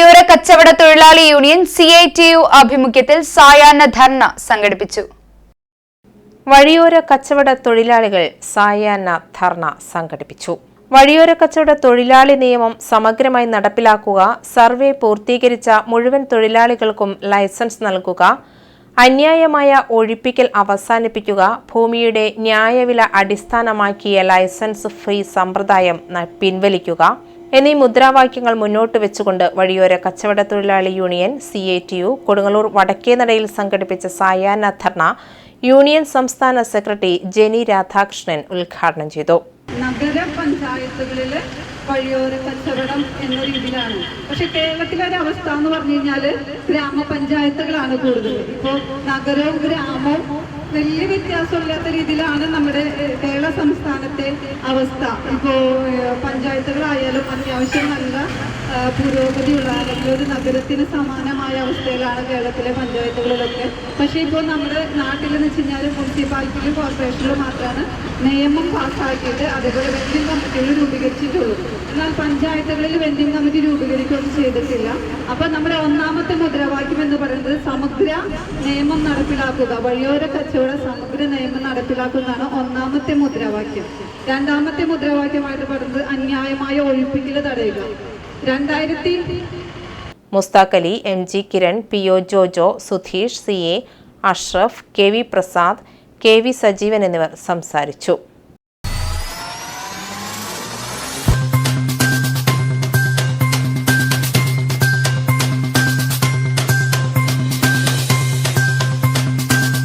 വഴിയോര കച്ചവട തൊഴിലാളി union C I T U ആഭിമുഖ്യത്തിൽ സായാഹ്ന ധർണ സംഘടിപ്പിച്ചു. വഴിയോര കച്ചവട തൊഴിലാളികൾ സായാഹ്ന ധർണ സംഘടിപ്പിച്ചു. വഴിയോര കച്ചവട തൊഴിലാളി നിയമം സമഗ്രമായി നടപ്പിലാക്കുക സർവേ പൂർത്തീകരിച്ച മുഴുവൻ തൊഴിലാളികൾക്കും ലൈസൻസ് നൽകുക അന്യായമായ ഒഴിപ്പിക്കൽ അവസാനിപ്പിക്കുക ഭൂമിയുടെ ന്യായവില അടിസ്ഥാനമാക്കിയ ലൈസൻസ് ഫ്രീ സമ്പ്രദായം പിൻവലിക്കുക എന്നീ മുദ്രാവാക്യങ്ങൾ മുന്നോട്ട് വെച്ചുകൊണ്ട് വഴിയോര കച്ചവട തൊഴിലാളി union C A T U Kodungallur വടക്കേനടയിൽ സംഘടിപ്പിച്ച സായാഹ്ന ധർണ യൂണിയൻ സംസ്ഥാന സെക്രട്ടറി ജെനി രാധാകൃഷ്ണൻ ഉദ്ഘാടനം ചെയ്തു. നഗര പഞ്ചായത്തുകളിൽ വഴിയോര കച്ചവടം എന്ന രീതിയിലാണ്. പക്ഷെ കേരളത്തിലെ ഒരു അവസ്ഥ എന്ന് പറഞ്ഞു ഗ്രാമപഞ്ചായത്തുകളാണ് കൂടുതൽ ഇപ്പോൾ നഗരവും ഗ്രാമവും വലിയ വ്യത്യാസമില്ലാത്ത രീതിയിലാണ് നമ്മുടെ കേരള സംസ്ഥാനത്തെ അവസ്ഥ. ഇപ്പോൾ ഏഹ്, പഞ്ചായത്തുകളായാലും അത്യാവശ്യം നല്ല പുരോഗതിയുള്ള അല്ലെങ്കിൽ ഒരു നഗരത്തിന് സമാനമായ അവസ്ഥയിലാണ് കേരളത്തിലെ പഞ്ചായത്തുകളിലൊക്കെ. പക്ഷേ ഇപ്പോൾ നമ്മുടെ നാട്ടിൽ എന്ന് വെച്ച് കഴിഞ്ഞാൽ മുനിസിപ്പാലിറ്റിയിലും കോർപ്പറേഷനിലും മാത്രമാണ് നിയമം പാസ്സാക്കിയിട്ട് അതേപോലെ വെൻഡിംഗ് കമ്മിറ്റികൾ രൂപീകരിച്ചിട്ടുള്ളൂ എന്നാൽ പഞ്ചായത്തുകളിൽ വെൻഡിംഗ് കമ്മിറ്റി രൂപീകരിക്കുകയൊന്നും ചെയ്തിട്ടില്ല. അപ്പൊ നമ്മുടെ ഒന്നാമത്തെ മുദ്രാവാക്യം എന്ന് പറയുന്നത് സമഗ്ര നിയമം നടപ്പിലാക്കുക. വഴിയോര കച്ചവട സമഗ്ര നിയമം നടപ്പിലാക്കുന്നതാണ് ഒന്നാമത്തെ മുദ്രാവാക്യം. രണ്ടാമത്തെ മുദ്രാവാക്യമായിട്ട് പറയുന്നത് അന്യായമായ ഒഴിപ്പിക്കൽ തടയുക. രണ്ടായിരത്തി Mushtaq Ali M G Kiran P O Jojo Sudheesh C A Ashraf K V Prasad K V Sajeevan എന്നിവർ സംസാരിച്ചു.